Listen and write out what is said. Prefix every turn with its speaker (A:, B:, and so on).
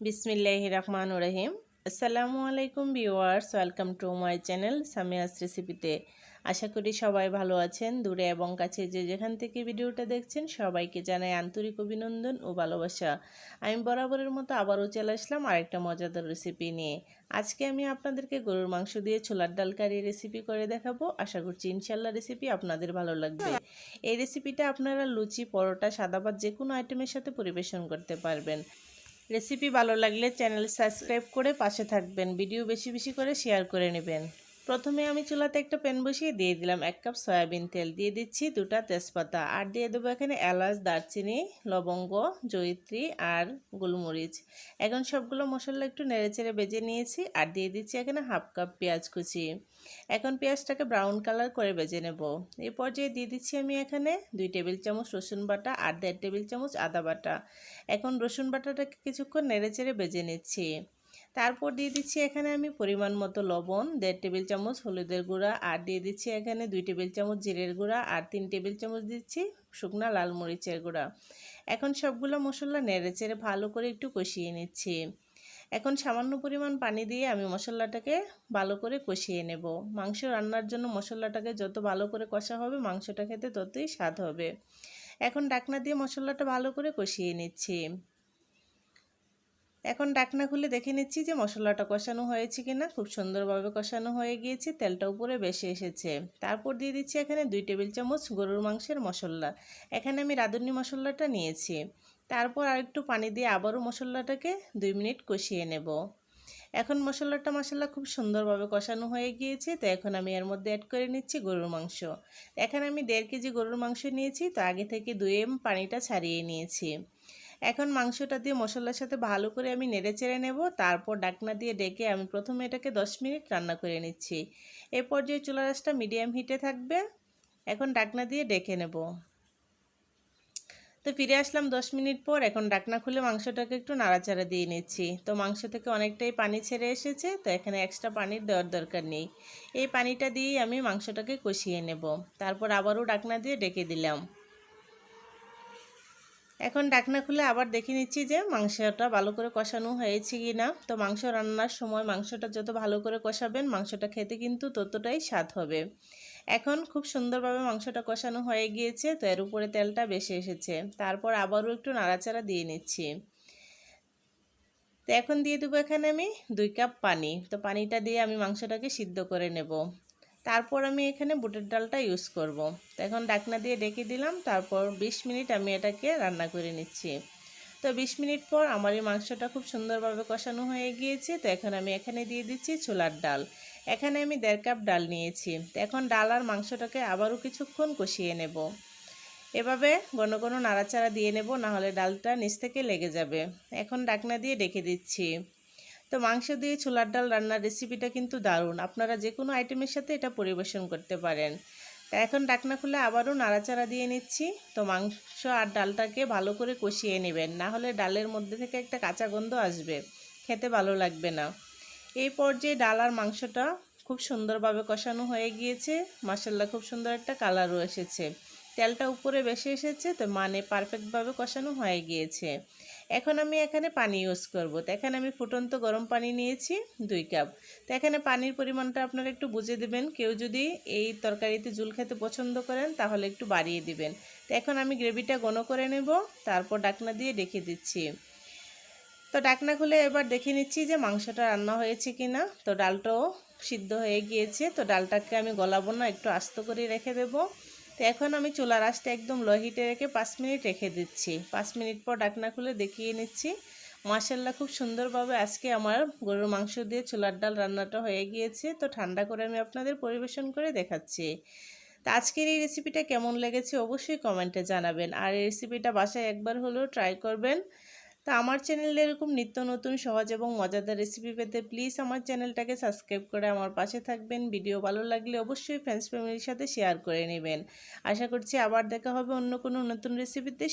A: বিসমিল্লাহ রহমান রহিম। আসসালামু আলাইকুম viewers, welcome to my channel Samia's রেসিপিতে। আশা করি সবাই ভালো আছেন, দূরে এবং কাছে যে যেখান থেকে ভিডিওটা দেখছেন সবাইকে জানাই আন্তরিক অভিনন্দন ও ভালোবাসা। আমি বরাবরের মতো আবারও চলে আসলাম আরেকটা মজাদার রেসিপি নিয়ে। আজকে আমি আপনাদেরকে গরুর মাংস দিয়ে ছোলার ডাল কারি রেসিপি করে দেখাবো। আশা করছি ইনশাল্লাহ রেসিপি আপনাদের ভালো লাগবে। এই রেসিপিটা আপনারা লুচি, পরোটা, সাদা ভাত যে কোনো আইটেমের সাথে পরিবেশন করতে পারবেন। রেসিপি ভালো লাগলে চ্যানেল সাবস্ক্রাইব করে পাশে থাকবেন। ভিডিও বেশি বেশি করে শেয়ার করে নেবেন। প্রথমে আমি চুলাতে একটা প্যান বসিয়ে দিয়ে দিলাম এক কাপ সয়াবিন তেল। দিয়ে দিচ্ছি দুটা তেজপাতা আর দিয়ে দেবো এখানে এলাচ, দারচিনি, লবঙ্গ, জয়িত্রী আর গোলমরিচ। এখন সবগুলো মশলা একটু নেড়েচেড়ে বেজে নিয়েছি আর দিয়ে দিচ্ছি এখানে হাফ কাপ পেঁয়াজ কুচি। এখন পেঁয়াজটাকে ব্রাউন কালার করে বেজে নেব। এই পর্যায়ে দিয়ে দিচ্ছি আমি এখানে দুই টেবিল চামচ রসুন বাটা আর দেড় টেবিল চামচ আদা বাটা। এখন রসুন বাটাটাকে কিছুক্ষণ নেড়েচেড়ে বেজে নিচ্ছি। তারপর দিয়ে দিচ্ছি এখানে আমি পরিমাণ মতো লবণ, দেড় টেবিল চামচ হলুদের গুঁড়া, আর দিয়ে দিচ্ছি এখানে দুই টেবিল চামচ জিরের গুঁড়া, আর তিন টেবিল চামচ দিচ্ছি শুকনা লাল মরিচের গুঁড়া। এখন সবগুলো মশলা নেড়ে চেড়ে ভালো করে একটু কষিয়ে নিচ্ছি। এখন সামান্য পরিমাণ পানি দিয়ে আমি মশলাটাকে ভালো করে কষিয়ে নেব। মাংস রান্নার জন্য মশলাটাকে যত ভালো করে কষা হবে, মাংসটা খেতে ততই স্বাদ হবে। এখন ডাকনা দিয়ে মশলাটা ভালো করে কষিয়ে নিচ্ছি। এখন ডাকনা খুলে দেখে নিচ্ছি যে মশলাটা কষানো হয়েছে কিনা। খুব সুন্দরভাবে কষানো হয়ে গিয়েছে, তেলটা উপরে বেশি এসেছে। তারপর দিয়ে দিচ্ছি এখানে দুই টেবিল চামচ গরুর মাংসের মশলা। এখানে আমি রাঁধুনি মশলাটা নিয়েছি। তারপর আর একটু পানি দিয়ে আবারও মশলাটাকে দুই মিনিট কষিয়ে নেব। এখন মশলাটা মশলা খুব সুন্দরভাবে কষানো হয়ে গিয়েছে, তো এখন আমি এর মধ্যে অ্যাড করে নিচ্ছি গরুর মাংস। এখানে আমি দেড় কেজি গরুর মাংস নিয়েছি, তো আগে থেকে এম পানিটা ছাড়িয়ে নিয়েছি। এখন মাংসটা দিয়ে মশলার সাথে ভালো করে আমি নেড়ে চেড়ে নেব। তারপর ডাকনা দিয়ে ডেকে আমি প্রথমে এটাকে 10 মিনিট রান্না করে নিচ্ছি। এ পর্যায়ে চুলা রাসটা মিডিয়াম হিটে থাকবে। এখন ডাকনা দিয়ে ডেকে নেব। তো ফিরে আসলাম দশ মিনিট পর। এখন ডাকনা খুলে মাংসটাকে একটু নাড়াচাড়া দিয়ে নিচ্ছি। তো মাংস থেকে অনেকটাই পানি ছেড়ে এসেছে। তো এখানে এক্সট্রা পানির দেওয়ার দরকার নেই। এই পানিটা দিয়েই আমি মাংসটাকে কষিয়ে নেব। তারপর আবারও ডাকনা দিয়ে ডেকে দিলাম। এখন ডাকনা খুলে আবার দেখে নিচ্ছি যে মাংসটা ভালো করে কষানো হয়েছে কি না। তো মাংস রান্নার সময় মাংসটা যত ভালো করে কষাবেন, মাংসটা খেতে কিন্তু ততটাই স্বাদ হবে। এখন খুব সুন্দরভাবে মাংসটা কষানো হয়ে গিয়েছে, তো এর উপরে তেলটা বেশি এসেছে। তারপর আবারও একটু নাড়াচাড়া দিয়ে নিচ্ছি। তো এখন দিয়ে দেবো এখানে আমি দুই কাপ পানি। তো পানিটা দিয়ে আমি মাংসটাকে সিদ্ধ করে নেব। তারপর আমি এখানে বুটের ডালটা ইউজ করব। তো এখন ডাকনা দিয়ে ডেকে দিলাম, তারপর ২০ মিনিট আমি এটাকে রান্না করে নিচ্ছি। তো ২০ মিনিট পর আমার এই মাংসটা খুব সুন্দরভাবে কষানো হয়ে গিয়েছে। তো এখন আমি এখানে দিয়ে দিচ্ছি ছোলার ডাল। এখানে আমি দেড় কাপ ডাল নিয়েছি। তো এখন ডাল আর মাংসটাকে আবারও কিছুক্ষণ কষিয়ে নেব। এভাবে ঘন ঘন নাড়াচাড়া দিয়ে নেব, নাহলে ডালটা নিচ থেকে লেগে যাবে। এখন ডাকনা দিয়ে ডেকে দিচ্ছি। তো মাংস দিয়ে ছোলার ডাল রান্নার রেসিপিটা কিন্তু দারুণ। আপনারা যে কোনো আইটেমের সাথে এটা পরিবেশন করতে পারেন। তা এখন ডাকনা খুলে আবারও নাড়াচাড়া দিয়ে নিচ্ছি। তো মাংস আর ডালটাকে ভালো করে কষিয়ে নেবেন। না হলে ডালের মধ্যে থেকে একটা কাঁচা গন্ধ আসবে। খেতে ভালো লাগবে না। এই পর্যায়ে ডাল আর মাংসটা খুব সুন্দরভাবে কষানো হয়ে গিয়েছে। মাসাল্লা খুব সুন্দর একটা কালারও এসেছে। তেলটা উপরে বেশি এসেছে, তো মানে পারফেক্টভাবে কষানো হয়ে গিয়েছে। এখন আমি এখানে পানি ইউজ করব। তো এখানে আমি ফুটন্ত গরম পানি নিয়েছি দুই কাপ তো এখানে পানির পরিমাণটা আপনারা একটু বুঝে দেবেন। কেউ যদি এই তরকারিতে জুল খেতে পছন্দ করেন, তাহলে একটু বাড়িয়ে দিবেন। তো এখন আমি গ্রেভিটা ঘন করে নেব, তারপর ডাকনা দিয়ে ডেকে দিচ্ছি। তো ডাকনা খুলে এবার দেখে নিচ্ছি যে মাংসটা রান্না হয়েছে কি না তো ডালটাও সিদ্ধ হয়ে গিয়েছে। তো ডালটাকে আমি গলাবো না, একটু আস্ত করে রেখে দেবো। তো এখন আমি চুলার আঁচটা একদম লো হিটে রেখে পাঁচ মিনিট রেখে দিচ্ছি। পাঁচ মিনিট পর ডাকনা খুলে দেখিয়ে নিচ্ছি। মাসাল্লা খুব সুন্দরভাবে আজকে আমার গরুর মাংস দিয়ে চুলার ডাল রান্নাটা হয়ে গিয়েছে। তো ঠান্ডা করে আমি আপনাদের পরিবেশন করে দেখাচ্ছি। তো আজকের এই রেসিপিটা কেমন লেগেছে অবশ্যই কমেন্টে জানাবেন। আর এই রেসিপিটা বাসায় একবার হলেও ট্রাই করবেন। তো আমার চ্যানেলে এরকম নিত্য নতুন, সহজ এবং মজাদার রেসিপি পেতে প্লিজ আমার চ্যানেলটাকে সাবস্ক্রাইব করে আমার পাশে থাকবেন। ভিডিও ভালো লাগলে অবশ্যই ফ্রেন্ডস ফ্যামিলির সাথে শেয়ার করে নেবেন। আশা করছি আবার দেখা হবে অন্য কোনো নতুন রেসিপিতে